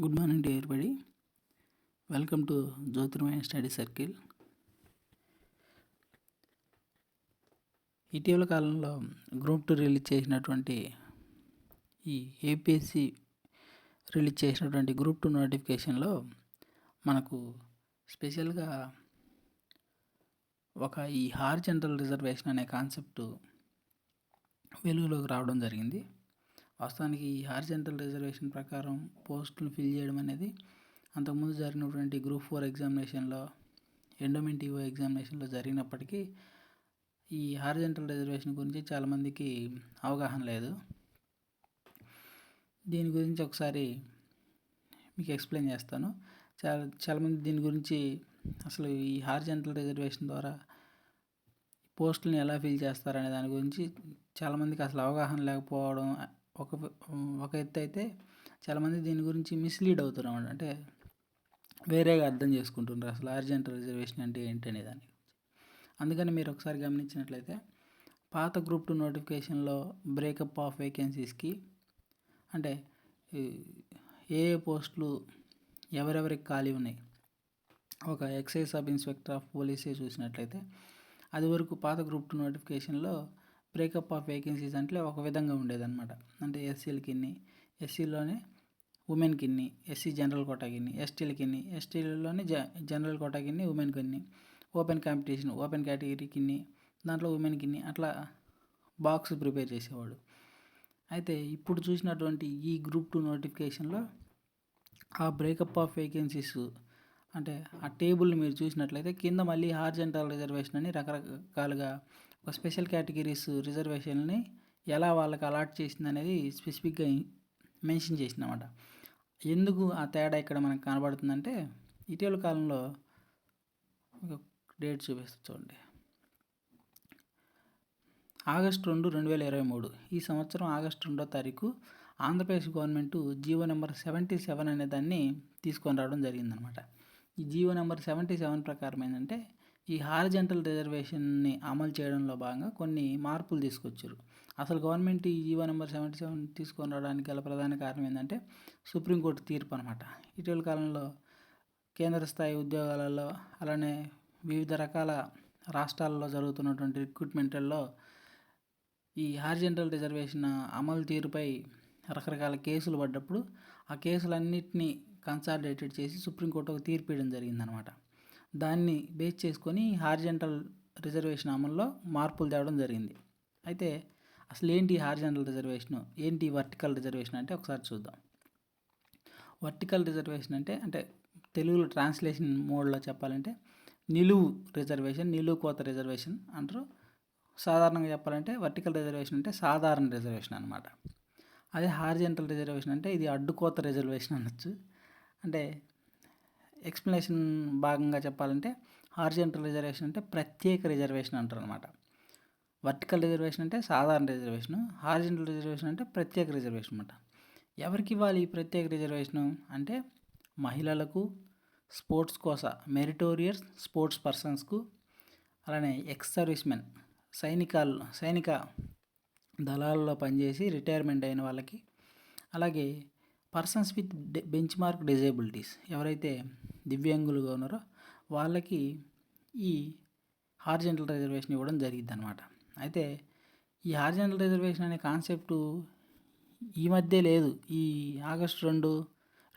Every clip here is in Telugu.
Good morning to everybody welcome to Jyothirmaya study circle. ఇటీవల కాలంలో గ్రూప్ టూ రిలీజ్ చేసినటువంటి ఈ ఏపీఎస్సి రిలీజ్ చేసినటువంటి గ్రూప్ టూ నోటిఫికేషన్లో మనకు స్పెషల్గా ఒక ఈ హార్జెంటల్ రిజర్వేషన్ అనే కాన్సెప్ట్ వెలుగులోకి రావడం జరిగింది. వాస్తవానికి ఈ హారిజెంటల్ రిజర్వేషన్ ప్రకారం పోస్టులు ఫిల్ చేయడం అనేది అంతకుముందు జరిగినటువంటి గ్రూప్ ఫోర్ ఎగ్జామినేషన్లో ఎండోమెంట్ ఈవో ఎగ్జామినేషన్లో జరిగినప్పటికీ ఈ హారిజెంటల్ రిజర్వేషన్ గురించి చాలామందికి అవగాహన లేదు. దీని గురించి ఒకసారి మీకు ఎక్స్ప్లెయిన్ చేస్తాను. చాలా చాలామంది దీని గురించి అసలు ఈ హారిజెంటల్ రిజర్వేషన్ ద్వారా పోస్టులను ఎలా ఫిల్ చేస్తారనే దాని గురించి చాలామందికి అసలు అవగాహన లేకపోవడం ఒక ఒక ఎత్తు అయితే చాలామంది దీని గురించి మిస్లీడ్ అవుతున్నారు అంటే వేరేగా అర్థం చేసుకుంటున్నారు. అసలు అర్జెంట్ రిజర్వేషన్ అంటే ఏంటి అనే దాని అందుకని మీరు ఒకసారి గమనించినట్లయితే పాత గ్రూప్ టూ నోటిఫికేషన్లో బ్రేకప్ ఆఫ్ వేకెన్సీస్కి అంటే ఏ ఏ పోస్టులు ఎవరెవరికి ఖాళీ ఉన్నాయి. ఒక ఎక్సైజ్ సబ్ ఇన్స్పెక్టర్ ఆఫ్ పోలీసే చూసినట్లయితే అది వరకు పాత గ్రూప్ టూ నోటిఫికేషన్లో బ్రేకప్ ఆఫ్ వేకెన్సీస్ అంటే ఒక విధంగా ఉండేదన్నమాట. అంటే ఎస్సీలకి ఇన్ని ఎస్సీలోనే ఉమెన్కి ఇన్ని ఎస్సీ జనరల్ కోటాకి ఇన్ని ఎస్టీలకి ఇన్ని ఎస్టీలలోనే జ జనరల్ కోటాకి ఇన్ని ఉమెన్కి ఇన్ని ఓపెన్ కాంపిటీషన్ ఓపెన్ కేటగిరీకి ఇన్ని దాంట్లో ఉమెన్కి ఇన్ని అట్లా బాక్స్ ప్రిపేర్ చేసేవాడు. అయితే ఇప్పుడు చూసినటువంటి ఈ గ్రూప్ టూ నోటిఫికేషన్లో ఆ బ్రేకప్ ఆఫ్ వేకెన్సీస్ అంటే ఆ టేబుల్ని మీరు చూసినట్లయితే కింద మళ్ళీ హార్జెంటల్ రిజర్వేషన్ అని రకరకాలుగా ఒక స్పెషల్ కేటగిరీస్ రిజర్వేషన్ని ఎలా వాళ్ళకి అలాట్ చేసింది అనేది స్పెసిఫిక్గా మెన్షన్ చేసిందన్నమాట. ఎందుకు ఆ తేడా ఇక్కడ మనకు కనబడుతుందంటే ఇటీవల కాలంలో డేట్ చూపిస్తుంది చూడండి. ఆగస్టు రెండు రెండు వేల ఇరవై మూడు. ఈ సంవత్సరం ఆగస్టు రెండో తారీఖు Andhra Pradesh government GO number seventy seven అనే దాన్ని తీసుకొని రావడం జరిగిందనమాట ఈ జీవో నెంబర్ సెవెంటీ సెవెన్ ప్రకారం ఏంటంటే ఈ హార్జెంటల్ రిజర్వేషన్ని అమలు చేయడంలో భాగంగా కొన్ని మార్పులు తీసుకొచ్చారు. అసలు గవర్నమెంట్ ఈ జీవో నెంబర్ సెవెంటీ సెవెన్ తీసుకొని రావడానికి గల ప్రధాన కారణం ఏంటంటే సుప్రీంకోర్టు తీర్పు అనమాట ఇటీవల కాలంలో కేంద్ర స్థాయి ఉద్యోగాలలో అలానే వివిధ రకాల రాష్ట్రాల్లో జరుగుతున్నటువంటి రిక్రూట్మెంట్లలో ఈ హారిజెంటల్ రిజర్వేషన్ అమలు తీరుపై రకరకాల కేసులు పడ్డప్పుడు ఆ కేసులన్నింటినీ కన్సాలిడేటెడ్ చేసి సుప్రీంకోర్టు ఒక తీర్పు ఇవ్వడం జరిగిందనమాట దాన్ని బేస్ చేసుకొని హార్జెంటల్ రిజర్వేషన్ అమల్లో మార్పులు తేవడం జరిగింది. అయితే అసలు ఏంటి హార్జెంటల్ రిజర్వేషన్ ఏంటి వర్టికల్ రిజర్వేషన్ అంటే ఒకసారి చూద్దాం. వర్టికల్ రిజర్వేషన్ అంటే అంటే తెలుగులో ట్రాన్స్లేషన్ మోడ్లో చెప్పాలంటే నిలువు రిజర్వేషన్ నిలువు కోత రిజర్వేషన్ అంటారు. సాధారణంగా చెప్పాలంటే వర్టికల్ రిజర్వేషన్ అంటే సాధారణ రిజర్వేషన్ అనమాట అదే హార్జెంటల్ రిజర్వేషన్ అంటే ఇది అడ్డుకోత రిజర్వేషన్ అనొచ్చు. అంటే ఎక్స్ప్లెనేషన్ భాగంగా చెప్పాలంటే హార్జెంటల్ రిజర్వేషన్ అంటే ప్రత్యేక రిజర్వేషన్ అంటారు అనమాట వర్టికల్ రిజర్వేషన్ అంటే సాధారణ రిజర్వేషన్. హార్జెంటల్ రిజర్వేషన్ అంటే ప్రత్యేక రిజర్వేషన్ అనమాట ఎవరికి ఇవ్వాలి ఈ ప్రత్యేక రిజర్వేషను? అంటే మహిళలకు స్పోర్ట్స్ కోసం మెరిటోరియస్ స్పోర్ట్స్ పర్సన్స్కు అలానే ఎక్స్ సర్వీస్మెన్ సైనికాల్ సైనిక దళాల్లో పనిచేసి రిటైర్మెంట్ అయిన వాళ్ళకి అలాగే persons with bench mark disabilities ఎవరైతే దివ్యాంగులుగా ఉన్నారో వాళ్ళకి ఈ హార్జెంటల్ రిజర్వేషన్ ఇవ్వడం జరిగింది అనమాట అయితే ఈ హార్జెంటల్ రిజర్వేషన్ అనే కాన్సెప్టు ఈ మధ్య లేదు. ఈ ఆగస్టు రెండు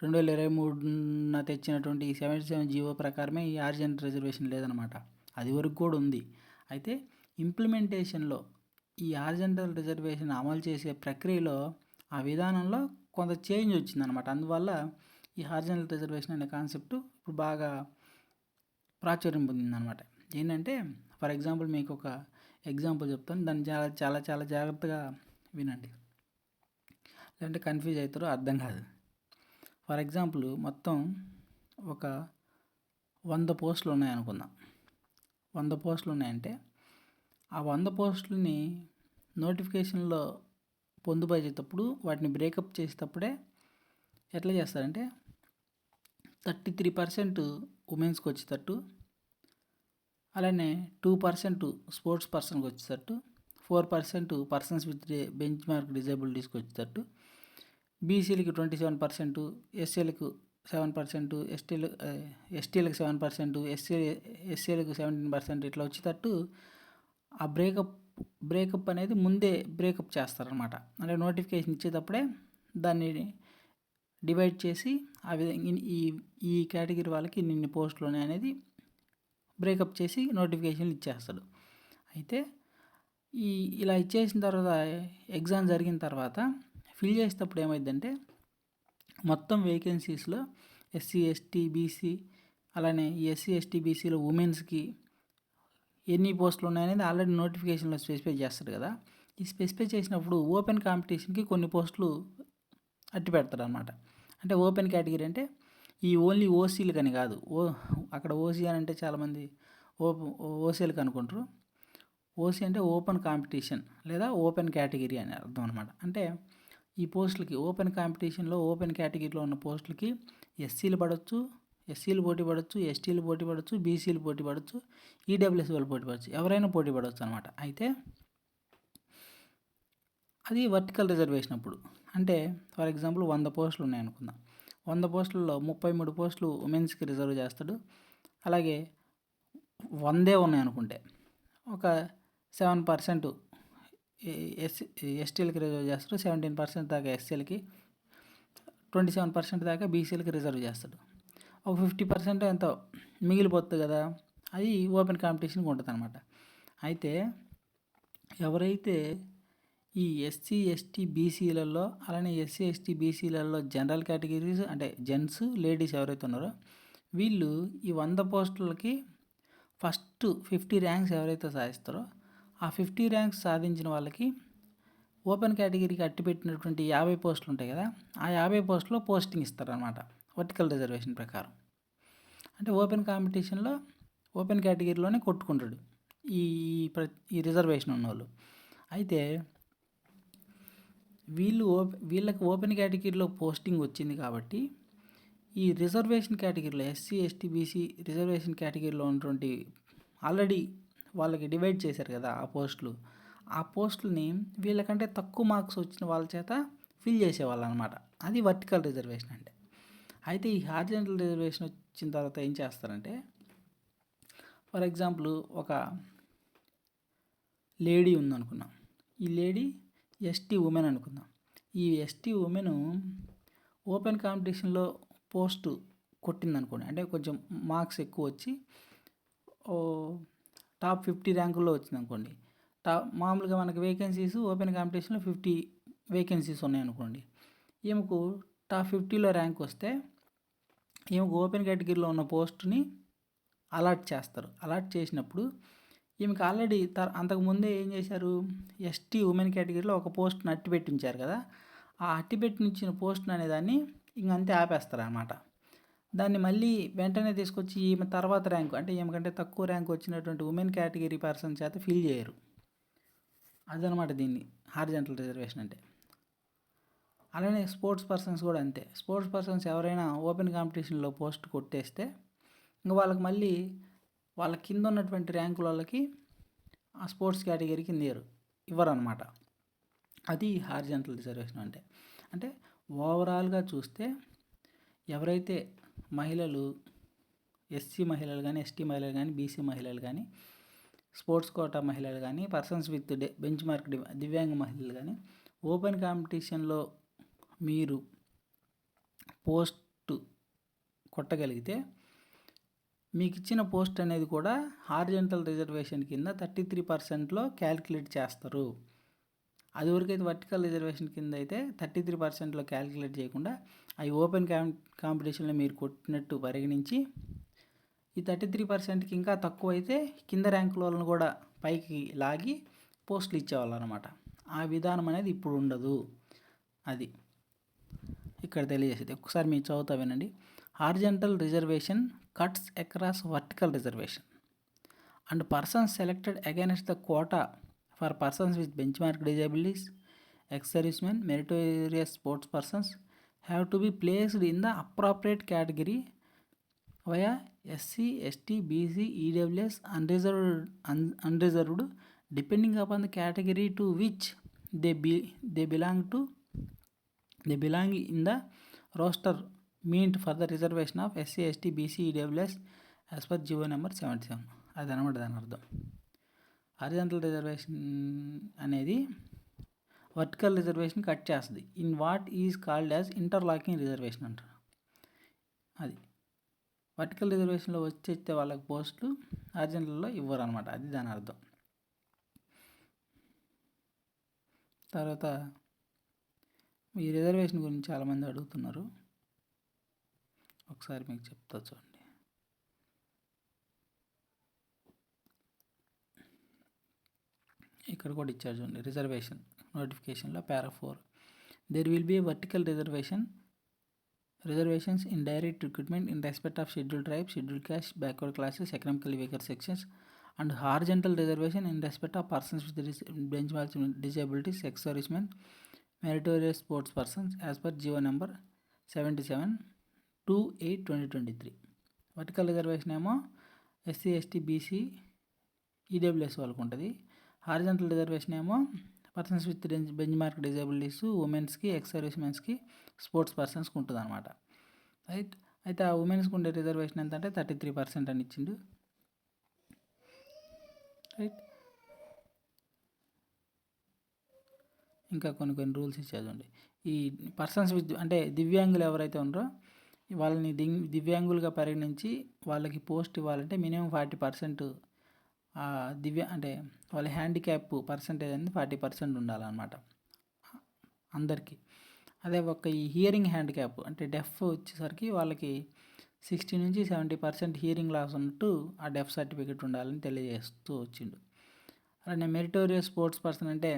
రెండు వేల ఇరవై మూడున తెచ్చినటువంటి సెవెంటీ సెవెన్ జీవో ప్రకారమే ఈ హార్జెంటల్ రిజర్వేషన్ లేదనమాట అది వరకు కూడా ఉంది. అయితే ఇంప్లిమెంటేషన్లో ఈ ఆర్జెంటల్ రిజర్వేషన్ అమలు చేసే ప్రక్రియలో ఆ విధానంలో కొంత చేంజ్ వచ్చిందనమాట. అందువల్ల ఈ హార్జనల్ రిజర్వేషన్ అనే కాన్సెప్ట్ ఇప్పుడు బాగా ప్రాచుర్యం పొందిందనమాట. ఏంటంటే ఫర్ ఎగ్జాంపుల్ మీకు ఒక ఎగ్జాంపుల్ చెప్తాను. దాన్ని చాలా చాలా చాలా జాగ్రత్తగా వినండి. లేదంటే కన్ఫ్యూజ్ అవుతారో అర్థం కాదు. ఫర్ ఎగ్జాంపుల్ మొత్తం ఒక వంద పోస్టులు ఉన్నాయనుకుందాం వంద పోస్టులు ఉన్నాయంటే ఆ వంద పోస్టులని నోటిఫికేషన్లో పొందుపరిచేటప్పుడు వాటిని బ్రేకప్ చేసేటప్పుడే ఎట్లా చేస్తారంటే థర్టీ త్రీ పర్సెంట్ ఉమెన్స్కి వచ్చేటట్టు అలానే టూ పర్సెంట్ స్పోర్ట్స్ పర్సన్కి వచ్చేటట్టు four percent persons with benchmark డిజేబిలిటీస్కి వచ్చేటట్టు బీసీలకి ట్వంటీ సెవెన్ పర్సెంట్ ఎస్సీలకు సెవెన్ పర్సెంట్ ఎస్టీలు ఎస్టీలకు సెవెన్ పర్సెంట్ ఎస్సీ ఎస్సీలకు సెవెంటీన్ పర్సెంట్ ఇట్లా వచ్చేటట్టు ఆ బ్రేకప్ బ్రేకప్ అనేది ముందే బ్రేకప్ చేస్తారనమాట అంటే నోటిఫికేషన్ ఇచ్చేటప్పుడే దాన్ని డివైడ్ చేసి ఆ విధంగా ఈ ఈ కేటగిరీ వాళ్ళకి నిన్ని పోస్టులోనే అనేది బ్రేకప్ చేసి నోటిఫికేషన్లు ఇచ్చేస్తాడు. అయితే ఈ ఇలా ఇచ్చేసిన తర్వాత ఎగ్జామ్ జరిగిన తర్వాత ఫిల్ చేసేటప్పుడు ఏమైందంటే మొత్తం వేకెన్సీస్లో ఎస్సీ ఎస్టీ బీసీ అలానే ఎస్సీ ఎస్టీ బీసీలో ఉమెన్స్కి ఎన్ని పోస్టులు ఉన్నాయనేది ఆల్రెడీ నోటిఫికేషన్లో స్పెసిఫై చేస్తారు కదా. ఈ స్పెసిఫై చేసినప్పుడు ఓపెన్ కాంపిటీషన్కి కొన్ని పోస్టులు అట్టి పెడతారు అనమాట అంటే ఓపెన్ కేటగిరీ అంటే ఈ ఓన్లీ ఓసీలు కానీ కాదు. ఓ అక్కడ ఓసీ అని అంటే చాలామంది ఓ ఓసీలకు అనుకుంటారు. ఓసీ అంటే ఓపెన్ కాంపిటీషన్ లేదా ఓపెన్ కేటగిరీ అని అర్థం అనమాట అంటే ఈ పోస్టులకి ఓపెన్ కాంపిటీషన్లో ఓపెన్ కేటగిరీలో ఉన్న పోస్టులకి ఎస్సీలు పడవచ్చు ఎస్సీలు పోటీ పడవచ్చు ఎస్టీలు పోటీ పడవచ్చు బీసీలు పోటీ పడవచ్చు ఈడబ్ల్యూఎస్ వాళ్ళు పోటీ పడవచ్చు ఎవరైనా పోటీ పడవచ్చు అనమాట అయితే అది వర్టికల్ రిజర్వేషన్ అప్పుడు. అంటే ఫర్ ఎగ్జాంపుల్ వంద పోస్టులు ఉన్నాయి అనుకుందాం. వంద పోస్టులలో ముప్పై మూడు పోస్టులు ఉమెన్స్కి రిజర్వ్ చేస్తాడు. అలాగే వందే ఉన్నాయి అనుకుంటే. ఒక సెవెన్ పర్సెంట్ ఎస్సీ ఎస్టీలకి రిజర్వ్ చేస్తాడు. సెవెంటీన్ పర్సెంట్ దాకా ఎస్సీలకి ట్వంటీ సెవెన్ పర్సెంట్ దాకా బీసీలకి రిజర్వ్ చేస్తాడు. ఒక ఫిఫ్టీ పర్సెంట్ ఎంత మిగిలిపోతుంది కదా అది ఓపెన్ కాంపిటీషన్కి ఉంటుంది అనమాట అయితే ఎవరైతే ఈ ఎస్సీ ఎస్టీ బీసీలలో అలానే ఎస్సీ ఎస్టీ బీసీలలో జనరల్ కేటగిరీస్ అంటే జెంట్స్ లేడీస్ ఎవరైతే ఉన్నారో వీళ్ళు ఈ వంద పోస్టులకి ఫస్ట్ ఫిఫ్టీ ర్యాంక్స్ ఎవరైతే సాధిస్తారో ఆ ఫిఫ్టీ ర్యాంక్స్ సాధించిన వాళ్ళకి ఓపెన్ కేటగిరీకి అట్టిపెట్టినటువంటి యాభై పోస్టులు ఉంటాయి కదా ఆ యాభై పోస్టులో పోస్టింగ్ ఇస్తారనమాట వర్టికల్ రిజర్వేషన్ ప్రకారం. అంటే ఓపెన్ కాంపిటీషన్లో ఓపెన్ కేటగిరీలోనే కొట్టుకుంటాడు ఈ ఈ రిజర్వేషన్ ఉన్నవాళ్ళు అయితే వీళ్ళు ఓ వీళ్ళకి ఓపెన్ కేటగిరీలో పోస్టింగ్ వచ్చింది కాబట్టి ఈ రిజర్వేషన్ కేటగిరీలో ఎస్సీ ఎస్టీ బీసీ రిజర్వేషన్ కేటగిరీలో ఉన్నటువంటి ఆల్రెడీ వాళ్ళకి డివైడ్ చేశారు కదా ఆ పోస్టులు. ఆ పోస్టులని వీళ్ళకంటే తక్కువ మార్క్స్ వచ్చిన వాళ్ళ చేత ఫిల్ చేసేవాళ్ళు అనమాట అది వర్టికల్ రిజర్వేషన్ అంటే. అయితే ఈ హారిజెంటల్ రిజర్వేషన్ వచ్చిన తర్వాత ఏం చేస్తారంటే ఫర్ ఎగ్జాంపుల్ ఒక లేడీ ఉందనుకున్నాం. ఈ లేడీ ఎస్టీ ఉమెన్ అనుకుందాం. ఈ ఎస్టీ ఉమెన్ ఓపెన్ కాంపిటీషన్లో పోస్ట్ కొట్టిందనుకోండి. అంటే కొంచెం మార్క్స్ ఎక్కువ వచ్చి టాప్ ఫిఫ్టీ ర్యాంకుల్లో వచ్చింది అనుకోండి టాప్ మామూలుగా మనకి వేకెన్సీస్ ఓపెన్ కాంపిటీషన్లో ఫిఫ్టీ వేకెన్సీస్ ఉన్నాయనుకోండి. ఈమెకు టాప్ ఫిఫ్టీలో ర్యాంక్ వస్తే ఈమెకు ఓపెన్ కేటగిరీలో ఉన్న పోస్ట్ని అలాట్ చేస్తారు. అలాట్ చేసినప్పుడు ఈమెకి ఆల్రెడీ త అంతకుముందే ఏం చేశారు? ఎస్టీ ఉమెన్ కేటగిరీలో ఒక పోస్ట్ని అట్టిపెట్టి ఉంచారు కదా. ఆ అట్టిపెట్టి ఉంచిన పోస్ట్ని అనేదాన్ని ఇంకంతే ఆపేస్తారు అనమాట దాన్ని మళ్ళీ వెంటనే తీసుకొచ్చి ఈమె తర్వాత ర్యాంకు అంటే ఈమెకంటే తక్కువ ర్యాంక్ వచ్చినటువంటి ఉమెన్ కేటగిరీ పర్సన్ చేత ఫిల్ చేయరు. అదనమాట దీన్ని హార్జెంటల్ రిజర్వేషన్ అంటే. అలానే స్పోర్ట్స్ పర్సన్స్ కూడా అంతే. స్పోర్ట్స్ పర్సన్స్ ఎవరైనా ఓపెన్ కాంపిటీషన్లో పోస్ట్ కొట్టేస్తే ఇంకా వాళ్ళకి మళ్ళీ వాళ్ళ కింద ఉన్నటువంటి ర్యాంకుల వాళ్ళకి ఆ స్పోర్ట్స్ కేటగిరీకి కింద ఇవ్వరు ఇవ్వరు అనమాట అది హార్జెంటల్ రిజర్వేషన్ అంటే. అంటే ఓవరాల్గా చూస్తే ఎవరైతే మహిళలు ఎస్సీ మహిళలు కానీ ఎస్టీ మహిళలు కానీ బీసీ మహిళలు కానీ స్పోర్ట్స్ కోటా మహిళలు కానీ persons with the bench mark దివ్యాంగ మహిళలు కానీ ఓపెన్ కాంపిటీషన్లో మీరు పోస్ట్ కొట్టగలిగితే మీకు ఇచ్చిన పోస్ట్ అనేది కూడా హార్జెంటల్ రిజర్వేషన్ కింద థర్టీ త్రీ పర్సెంట్లో క్యాలిక్యులేట్ చేస్తారు. అది వరకైతే వర్టికల్ రిజర్వేషన్ కింద అయితే థర్టీ త్రీ పర్సెంట్లో క్యాలిక్యులేట్ చేయకుండా అవి ఓపెన్ కాంపిటీషన్లో మీరు కొట్టినట్టు పరిగణించి ఈ థర్టీ త్రీ పర్సెంట్కి ఇంకా తక్కువ అయితే కింద ర్యాంకుల వాళ్ళని కూడా పైకి లాగి పోస్టులు ఇచ్చేవాళ్ళు అనమాట ఆ విధానం అనేది ఇప్పుడు ఉండదు. అది ఇక్కడ తెలియజేసేది. ఒకసారి మీరు చదువుతా వినండి. Horizontal reservation cuts across vertical reservation. And persons selected against the quota for persons with benchmark disabilities ex servicemen meritorious sports persons have to be placed in the appropriate category via SC ST BC EWS unreserved un unreserved depending upon the category to which they be they belong to the belong in the roster meant for the reservation of SC ST BC EWS as per GO number seventy seven అది అనమాట దాని అర్థం. హరిజంటల్ రిజర్వేషన్ అనేది వర్టికల్ రిజర్వేషన్ కట్ చేస్తుంది. In what is called as interlocking reservation అంటారు. అది. వర్టికల్ రిజర్వేషన్లో వచ్చేస్తే వాళ్ళకి పోస్టులు హరిజంటల్లో ఇవ్వరు అనమాట. అది దాని అర్థం. తర్వాత ఈ రిజర్వేషన్ గురించి చాలామంది అడుగుతున్నారు. ఒకసారి మీకు చెప్తా చూడండి. ఇక్కడ కూడా ఇచ్చారు చూడండి రిజర్వేషన్ నోటిఫికేషన్లో para four. There will be vertical reservation reservations in direct recruitment in respect of schedule tribe schedule caste backward classes economical weaker sections and horizontal reservation in respect of persons with benchmarks disabilities ex servicemen meritorious sports persons as per GO number seventy seven two eight twenty twenty three vertical reservation ఏమో ఎస్సీ ఎస్టీ బీసీ ఈడబ్ల్యూఎస్ వాళ్ళకు ఉంటుంది. హారిజంటల్ రిజర్వేషన్ ఏమో persons with bench mark disabilities ఉమెన్స్కి ఎక్స్ సర్వీస్ మెన్స్కి స్పోర్ట్స్ పర్సన్స్కి ఉంటుంది అనమాట రైట్ అయితే ఆ ఉమెన్స్కి ఉండే రిజర్వేషన్ ఎంత అంటే థర్టీ త్రీ పర్సెంట్ అని ఇచ్చిండు. రైట్ ఇంకా కొన్ని కొన్ని రూల్స్ ఇచ్చేది ఉండే ఈ పర్సన్స్ విత్ అంటే దివ్యాంగులు ఎవరైతే ఉన్నారో వాళ్ళని దింగ్ దివ్యాంగులుగా పరిగణించి వాళ్ళకి పోస్ట్ ఇవ్వాలంటే మినిమం ఫార్టీ పర్సెంట్ దివ్య అంటే వాళ్ళ హ్యాండిక్యాప్ పర్సంటేజ్ అనేది ఫార్టీ పర్సెంట్ ఉండాలన్నమాట అందరికీ. అదే ఒక ఈ హియరింగ్ హ్యాండిక్యాప్ అంటే డెఫ్ వచ్చేసరికి వాళ్ళకి సిక్స్టీ నుంచి సెవెంటీ పర్సెంట్ హియరింగ్ లాస్ ఉన్నట్టు ఆ డెఫ్ సర్టిఫికేట్ ఉండాలని తెలియజేస్తూ వచ్చిండు. అలానే మెరిటోరియస్ స్పోర్ట్స్ పర్సన్ అంటే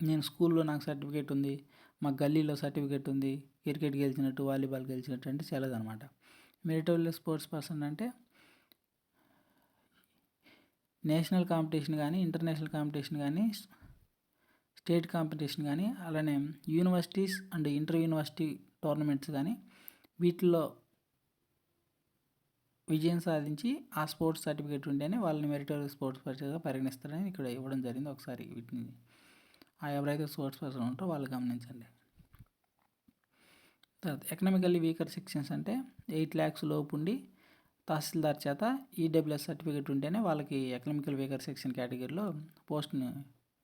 నేను స్కూల్లో నాకు సర్టిఫికేట్ ఉంది మా గల్లీలో సర్టిఫికేట్ ఉంది క్రికెట్ గెలిచినట్టు వాలీబాల్ గెలిచినట్టు అంటే అనమాట మెరిటోరియస్ స్పోర్ట్స్ పర్సన్ అంటే నేషనల్ కాంపిటీషన్ కానీ ఇంటర్నేషనల్ కాంపిటీషన్ కానీ స్టేట్ కాంపిటీషన్ కానీ అలానే universities and inter university tournaments కానీ వీటిల్లో విజయం సాధించి ఆ స్పోర్ట్స్ సర్టిఫికేట్ ఉంటేనే వాళ్ళని మెరిటోరియస్ స్పోర్ట్స్ పర్సన్గా పరిగణిస్తారని ఇక్కడ ఇవ్వడం జరిగింది. ఒకసారి వీటిని ఎవరైతే స్పోర్ట్స్ పర్సన్ ఉంటారో వాళ్ళు గమనించండి. తర్వాత ఎకనామికల్లీ వీకర్ సెక్షన్స్ అంటే ఎయిట్ ల్యాక్స్ లోపు ఉండి తహసీల్దార్ చేత ఈడబ్ల్యూఎస్ సర్టిఫికేట్ ఉంటేనే వాళ్ళకి ఎకనామికల్ వీకర్ సెక్షన్ కేటగిరీలో పోస్ట్ని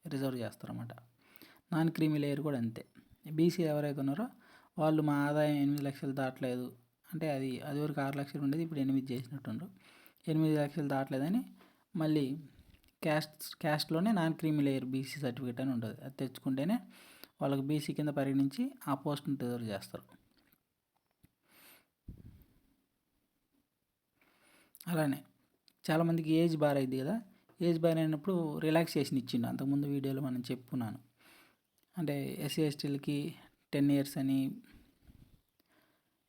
రిజర్వ్ చేస్తారన్నమాట. నాన్ క్రీమీ లేయర్ కూడా అంతే. బీసీ ఎవరైతే ఉన్నారో వాళ్ళు మా ఆదాయం ఎనిమిది లక్షలు దాటలేదు. అంటే అది అది వరకు ఆరు లక్షలు ఉండేది ఇప్పుడు ఎనిమిది చేసినట్టుండ్రు. ఎనిమిది లక్షలు దాటలేదని మళ్ళీ caste క్యాస్ట్లోనే non creamy layer BC certificate అని ఉంటుంది. అది తెచ్చుకుంటేనే వాళ్ళకి బీసీ కింద పరిగణించి ఆ పోస్ట్ని రిజర్వ్ చేస్తారు. అలానే చాలామందికి ఏజ్ బార్ అయింది కదా? ఏజ్ బార్ అయినప్పుడు రిలాక్సేషన్ ఇచ్చిండు. అంతకుముందు వీడియోలో మనం చెప్పుకున్నాను అంటే ఎస్సీ ఎస్టీలకి టెన్ ఇయర్స్ అని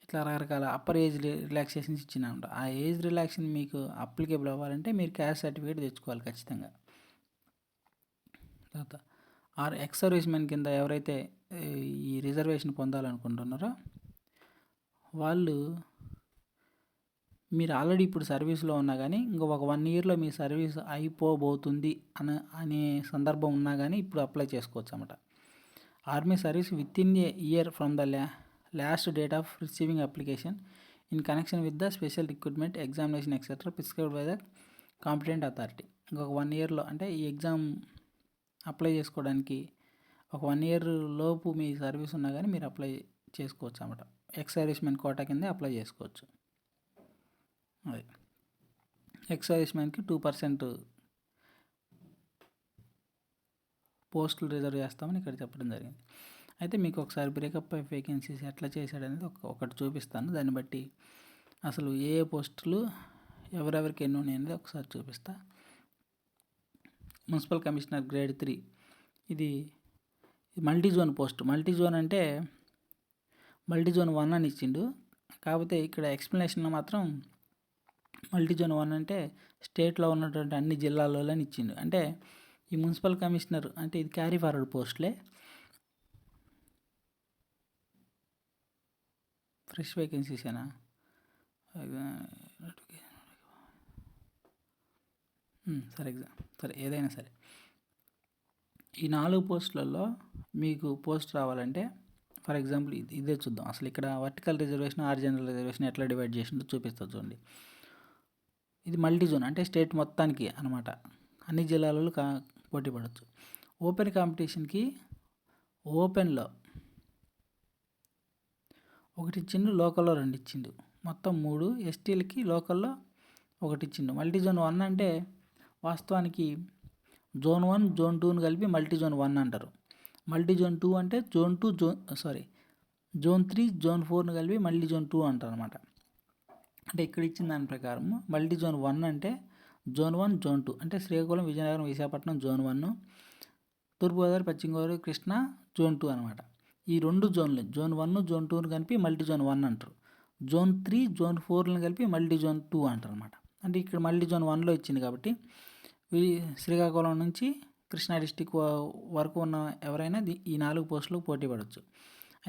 ఇట్లా రకరకాల అప్పర్ ఏజ్ రిలాక్సేషన్స్ ఇచ్చినామంట ఆ ఏజ్ రిలాక్సేషన్ మీకు అప్లికేబుల్ అవ్వాలంటే మీరు క్యాస్ట్ సర్టిఫికేట్ తెచ్చుకోవాలి ఖచ్చితంగా. తర్వాత ఆర్ ఎక్స్ సర్వీస్మెన్ కింద ఎవరైతే ఈ రిజర్వేషన్ పొందాలనుకుంటున్నారో వాళ్ళు మీరు ఆల్రెడీ ఇప్పుడు సర్వీస్లో ఉన్నా కానీ ఇంకో ఒక వన్ ఇయర్లో మీ సర్వీస్ అయిపోబోతుంది అని అనే సందర్భం ఉన్నా కానీ ఇప్పుడు అప్లై చేసుకోవచ్చు అన్నమాట army service within a year from the la last date of receiving application in connection with the special recruitment examination etcetera prescribed by the competent authority ఇంకొక వన్ ఇయర్లో అంటే ఈ ఎగ్జామ్ అప్లై చేసుకోవడానికి ఒక వన్ ఇయర్ లోపు మీ సర్వీస్ ఉన్నా కానీ మీరు అప్లై చేసుకోవచ్చు అనమాట ఎక్స్ సర్వీస్మెన్ కోటా కింద అప్లై చేసుకోవచ్చు. అది. ఎక్స్ టూ పర్సెంట్ పోస్టులు రిజర్వ్ చేస్తామని ఇక్కడ చెప్పడం జరిగింది. అయితే మీకు ఒకసారి బ్రేకప్ ఆఫ్ వేకెన్సీస్ ఎట్లా చేశాడనేది ఒక ఒకటి చూపిస్తాను. దాన్ని బట్టి అసలు ఏ ఏ పోస్టులు ఎవరెవరికి ఎన్ని ఉన్నాయి అనేది ఒకసారి చూపిస్తా. మున్సిపల్ కమిషనర్ గ్రేడ్ త్రీ ఇది multi zone post multi zone అంటే మల్టీ జోన్ వన్ అని ఇచ్చిండు. కాకపోతే ఇక్కడ ఎక్స్ప్లెనేషన్లో మాత్రం మల్టీజోన్ వన్ అంటే స్టేట్లో ఉన్నటువంటి అన్ని జిల్లాలలో ఇచ్చిండు. అంటే ఈ మున్సిపల్ కమిషనర్ అంటే ఇది క్యారీ ఫార్వర్డ్ పోస్ట్లే ఫ్రెష్ వేకెన్సీసేనా సరే ఎగ్జామ్ సరే ఏదైనా సరే. ఈ నాలుగు పోస్టులలో మీకు పోస్ట్ రావాలంటే ఫర్ ఎగ్జాంపుల్ ఇది ఇదే చూద్దాం. అసలు ఇక్కడ వర్టికల్ రిజర్వేషన్ ఆర్జనల్ రిజర్వేషన్ ఎట్లా డివైడ్ చేసిందో చూపిస్తా చూడండి. ఇది మల్టీ జోన్ అంటే స్టేట్ మొత్తానికి అనమాట అన్ని జిల్లాలలో కా పోటీ పడవచ్చు ఓపెన్ కాంపిటీషన్కి ఓపెన్లో ఒకటి ఇచ్చిండు లోకల్లో రెండు ఇచ్చిండు మొత్తం మూడు ఎస్టీలకి లోకల్లో ఒకటి ఇచ్చిండు మల్టీ జోన్ వన్ అంటే వాస్తవానికి జోన్ వన్ జోన్ టూని కలిపి మల్టీ జోన్ వన్ అంటారు. మల్టీ జోన్ టూ అంటే zone two zone sorry zone three zone ఫోర్ని కలిపి మల్టీ జోన్ టూ అంటారు అనమాట అంటే ఇక్కడ ఇచ్చిన దాని ప్రకారం మల్టీ జోన్ వన్ అంటే జోన్ వన్ జోన్ టూ. అంటే శ్రీకాకుళం విజయనగరం విశాఖపట్నం జోన్ వన్ తూర్పుగోదావరి పశ్చిమ గోదావరి కృష్ణా జోన్ టూ అనమాట ఈ రెండు జోన్లు. జోన్ వన్ జోన్ టూని కలిపి మల్టీ జోన్ వన్ అంటారు. జోన్ త్రీ జోన్ ఫోర్ని కలిపి మల్టీ జోన్ టూ అంటారు అనమాట అంటే ఇక్కడ మల్టీ జోన్ వన్లో ఇచ్చింది కాబట్టి శ్రీకాకుళం నుంచి కృష్ణా డిస్టిక్ వరకు ఉన్న ఎవరైనా ఈ నాలుగు పోస్టులకు పోటీ పడవచ్చు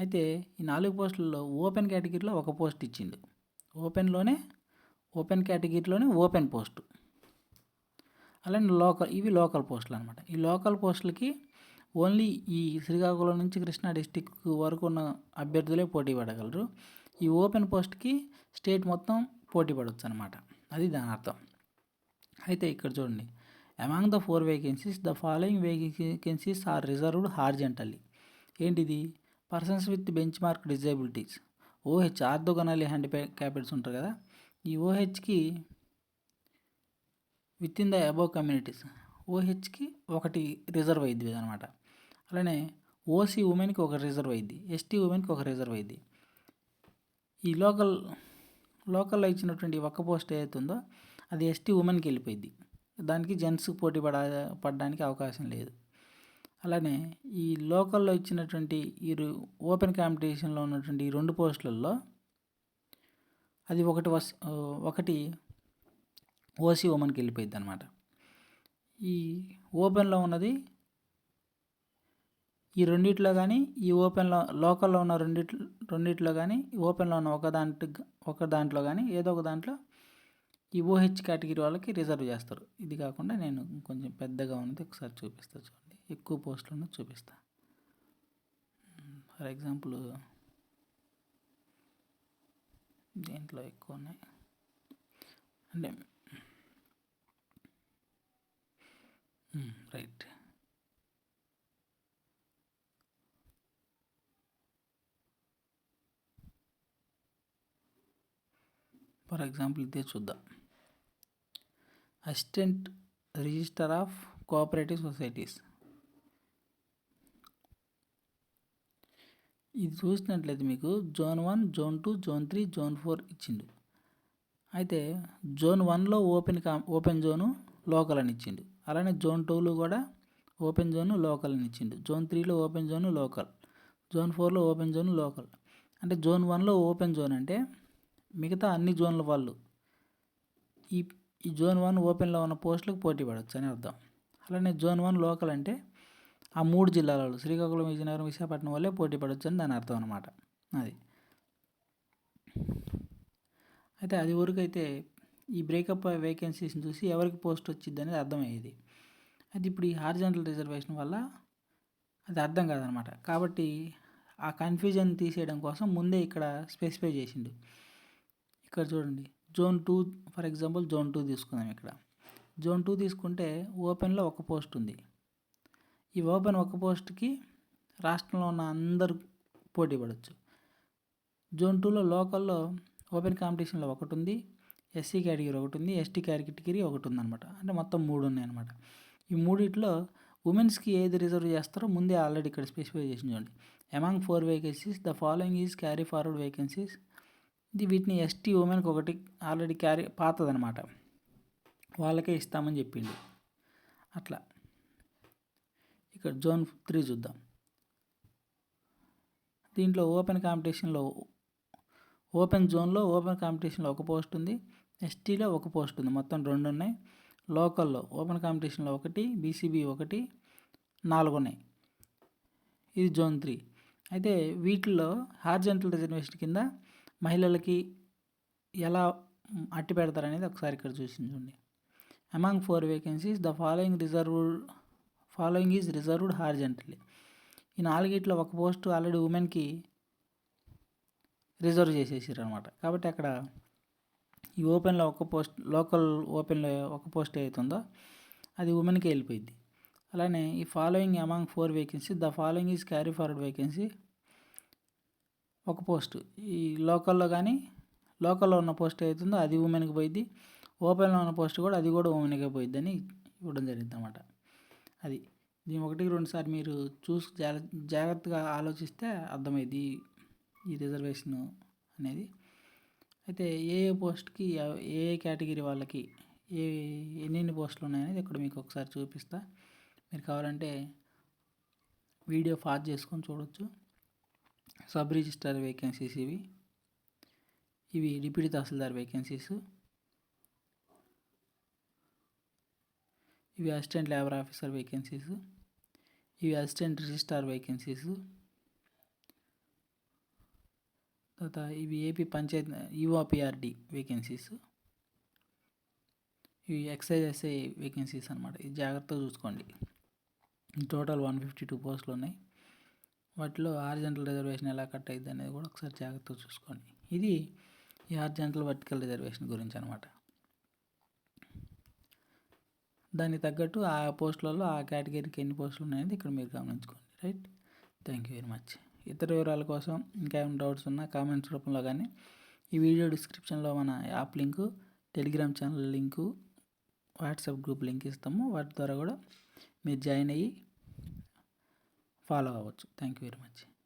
అయితే ఈ నాలుగు పోస్టుల్లో ఓపెన్ కేటగిరీలో ఒక పోస్ట్ ఇచ్చింది. ఓపెన్లోనే ఓపెన్ కేటగిరీలోనే ఓపెన్ పోస్టు. అలానే లోకల్ ఇవి లోకల్ పోస్టులు అనమాట ఈ లోకల్ పోస్టులకి ఓన్లీ ఈ శ్రీకాకుళం నుంచి కృష్ణా డిస్టిక్ వరకు ఉన్న అభ్యర్థులే పోటీ పడగలరు. ఈ ఓపెన్ పోస్ట్కి స్టేట్ మొత్తం పోటీ పడవచ్చు అనమాట అది దాని అర్థం. అయితే ఇక్కడ చూడండి. Among the four vacancies the following vacancies are reserved horizontally ఏంటిది? Persons with benchmark disabilities OH orthopedically handicapped ఉంటారు కదా? ఈ ఓహెచ్కి with in the above communities ఓహెచ్కి ఒకటి రిజర్వ్ అయింది అనమాట. అలానే ఓసీ ఉమెన్కి ఒక రిజర్వ్ అయింది ఎస్టీ ఉమెన్కి ఒక రిజర్వ్ అయింది ఈ లోకల్ లోకల్లో ఇచ్చినటువంటి ఒక్క పోస్ట్ ఏదైతుందో అది ఎస్టీ ఉమెన్కి వెళ్ళిపోయింది దానికి జెంట్స్కి పోటీ పడ పడడానికి అవకాశం లేదు. అలానే ఈ లోకల్లో ఇచ్చినటువంటి ఈ ఓపెన్ కాంపిటీషన్లో ఉన్నటువంటి ఈ రెండు పోస్టులలో అది ఒకటి వస్ ఒకటి ఓసీ ఉమెన్కి వెళ్ళిపోయింది అనమాట ఈ ఓపెన్లో ఉన్నది ఈ రెండిట్లో కానీ ఈ ఓపెన్లో లోకల్లో ఉన్న రెండిట్లో రెండిట్లో కానీ ఓపెన్లో ఉన్న ఒక దాంట్లో ఒక దాంట్లో కానీ ఏదో ఒక దాంట్లో ఈ ఓహెచ్ కేటగిరీ వాళ్ళకి రిజర్వ్ చేస్తారు. ఇది కాకుండా నేను కొంచెం పెద్దగా ఉన్నది ఒకసారి చూపిస్తాను చూడండి. ఎక్కువ పోస్టులు ఉన్నది చూపిస్తా. ఫర్ ఎగ్జాంపుల్ దేంట్లో ఎక్కువ ఉన్నాయి? అంటే రైట్. ఫర్ ఎగ్జాంపుల్ ఇదే చూద్దాం. Assistant register of cooperative societies. ఇది చూసినట్లయితే మీకు zone one zone two zone three zone four ఇచ్చిండు. అయితే జోన్ వన్లో ఓపెన్ కా ఓపెన్ జోను లోకల్ అని ఇచ్చిండు. అలానే జోన్ టూలో కూడా ఓపెన్ జోను లోకల్ అని ఇచ్చిండు. జోన్ త్రీలో ఓపెన్ జోను లోకల్. జోన్ ఫోర్లో ఓపెన్ జోన్ లోకల్. అంటే జోన్ వన్లో ఓపెన్ జోన్ అంటే మిగతా అన్ని జోన్ల వాళ్ళు ఈ ఈ జోన్ వన్ ఓపెన్లో ఉన్న పోస్టులకు పోటీ పడవచ్చు అని అర్థం. అలానే జోన్ వన్ లోకల్ అంటే ఆ మూడు జిల్లాలలో శ్రీకాకుళం విజయనగరం విశాఖపట్నం వల్లే పోటీ పడవచ్చు అని దాని అర్థం అనమాట అది. అయితే అది వరకు అయితే ఈ బ్రేకప్ వేకెన్సీస్ని చూసి ఎవరికి పోస్ట్ వచ్చింది అనేది అర్థమయ్యేది. అది ఇప్పుడు ఈ హార్జెంటల్ రిజర్వేషన్ వల్ల అది అర్థం కాదనమాట కాబట్టి ఆ కన్ఫ్యూజన్ తీసేయడం కోసం ముందే ఇక్కడ స్పెసిఫై చేసిండు. ఇక్కడ చూడండి. Zone two for example zone two తీసుకుందాం ఇక్కడ. జోన్ టూ తీసుకుంటే ఓపెన్లో ఒక పోస్ట్ ఉంది. ఈ ఓపెన్ ఒక పోస్ట్కి రాష్ట్రంలో ఉన్న అందరు పోటీ పడవచ్చు జోన్ టూలో లోకల్లో ఓపెన్ కాంపిటీషన్లో ఒకటి ఉంది. ఎస్సీ కేటగిరీ ఒకటి ఉంది. ఎస్టీ కేటగిరీ ఒకటి ఉందన్నమాట. అంటే మొత్తం మూడు ఉన్నాయి అనమాట ఈ మూడిట్లో ఉమెన్స్కి ఏది రిజర్వ్ చేస్తారో ముందే ఆల్రెడీ ఇక్కడ స్పెసిఫై చేసి చూడండి. Among four vacancies the following is carry forward vacancies వీటిని ఎస్టీ ఉమెన్కి ఒకటి ఆల్రెడీ క్యారీ పాతదనమాట వాళ్ళకే ఇస్తామని చెప్పిండు. అట్లా. ఇక్కడ జోన్ త్రీ చూద్దాం. దీంట్లో ఓపెన్ కాంపిటీషన్లో ఓపెన్ జోన్లో ఓపెన్ కాంపిటీషన్లో ఒక పోస్ట్ ఉంది. ఎస్టీలో ఒక పోస్ట్ ఉంది. మొత్తం రెండు ఉన్నాయి. లోకల్లో ఓపెన్ కాంపిటీషన్లో ఒకటి బీసీబీ ఒకటి నాలుగు ఉన్నాయి. ఇది జోన్ త్రీ. అయితే వీటిల్లో హార్జెంటల్ రిజర్వేషన్ కింద మహిళలకి ఎలా అట్టి పెడతారనేది ఒకసారి ఇక్కడ చూసించండి among four vacancies the following reserved following is reserved horizontally ఈ నాలుగిట్లో ఒక పోస్ట్ ఆల్రెడీ ఉమెన్కి రిజర్వ్ చేసేసారు అనమాట కాబట్టి అక్కడ ఈ ఓపెన్లో ఒక పోస్ట్ లోకల్ ఓపెన్లో ఒక పోస్ట్ అవుతుందో అది ఉమెన్కి వెళ్ళిపోయింది అలానే ఈ following among four vacancy the following is carry forward vacancy ఒక పోస్ట్. ఈ లోకల్లో కానీ లోకల్లో ఉన్న పోస్ట్ అవుతుందో అది ఉమెన్కి పోయిద్ది. ఓపెన్లో ఉన్న పోస్ట్ కూడా అది కూడా ఉమెన్కే పోయిద్దని ఇవ్వడం జరిగింది అనమాట అది. దీని ఒకటికి రెండు సార్లు మీరు చూసి జాగ్రత్తగా ఆలోచిస్తే అర్థమైంది ఈ రిజర్వేషన్ అనేది. అయితే ఏ ఏ పోస్ట్కి ఏ ఏ కేటగిరీ వాళ్ళకి ఏ ఎన్ని పోస్టులు ఉన్నాయనేది ఇక్కడ మీకు ఒకసారి చూపిస్తా. మీరు కావాలంటే వీడియో ఫాస్ట్ చేసుకొని చూడొచ్చు. సబ్ రిజిస్టర్ వేకెన్సీస్ ఇవి. ఇవి డిప్యూటీ తహసీల్దార్ వేకెన్సీస్. ఇవి అసిస్టెంట్ లేబర్ ఆఫీసర్ వేకెన్సీస్. ఇవి అసిస్టెంట్ రిజిస్టార్ వేకెన్సీస్. తర్వాత ఇవి ఏపీ పంచాయత్ యువపిఆర్డి వేకెన్సీస్. ఇవి ఎక్సైజ్ ఎస్ఐ వేకెన్సీస్ అనమాట ఇది జాగ్రత్తగా చూసుకోండి. టోటల్ వన్ ఫిఫ్టీ టూ పోస్టులు ఉన్నాయి. వాటిలో ఆర్జెంటల్ రిజర్వేషన్ ఎలా కట్ అయ్యింది అనేది కూడా ఒకసారి జాగ్రత్తగా చూసుకోండి. ఇది ఈ ఆర్జెంటల్ వర్టికల్ రిజర్వేషన్ గురించి అనమాట దానికి తగ్గట్టు ఆ పోస్టులలో ఆ కేటగిరీకి ఎన్ని పోస్టులు ఉన్నాయని ఇక్కడ మీరు గమనించుకోండి right? Thank you very much ఇతర వివరాల కోసం ఇంకా ఏమైనా డౌట్స్ ఉన్నా కామెంట్స్ రూపంలో కానీ ఈ వీడియో డిస్క్రిప్షన్లో మన app link Telegram channel link WhatsApp group link ఇస్తాము. వాటి ద్వారా కూడా మీరు జాయిన్ అయ్యి ఫాలో అవ్వచ్చు. Thank you very much.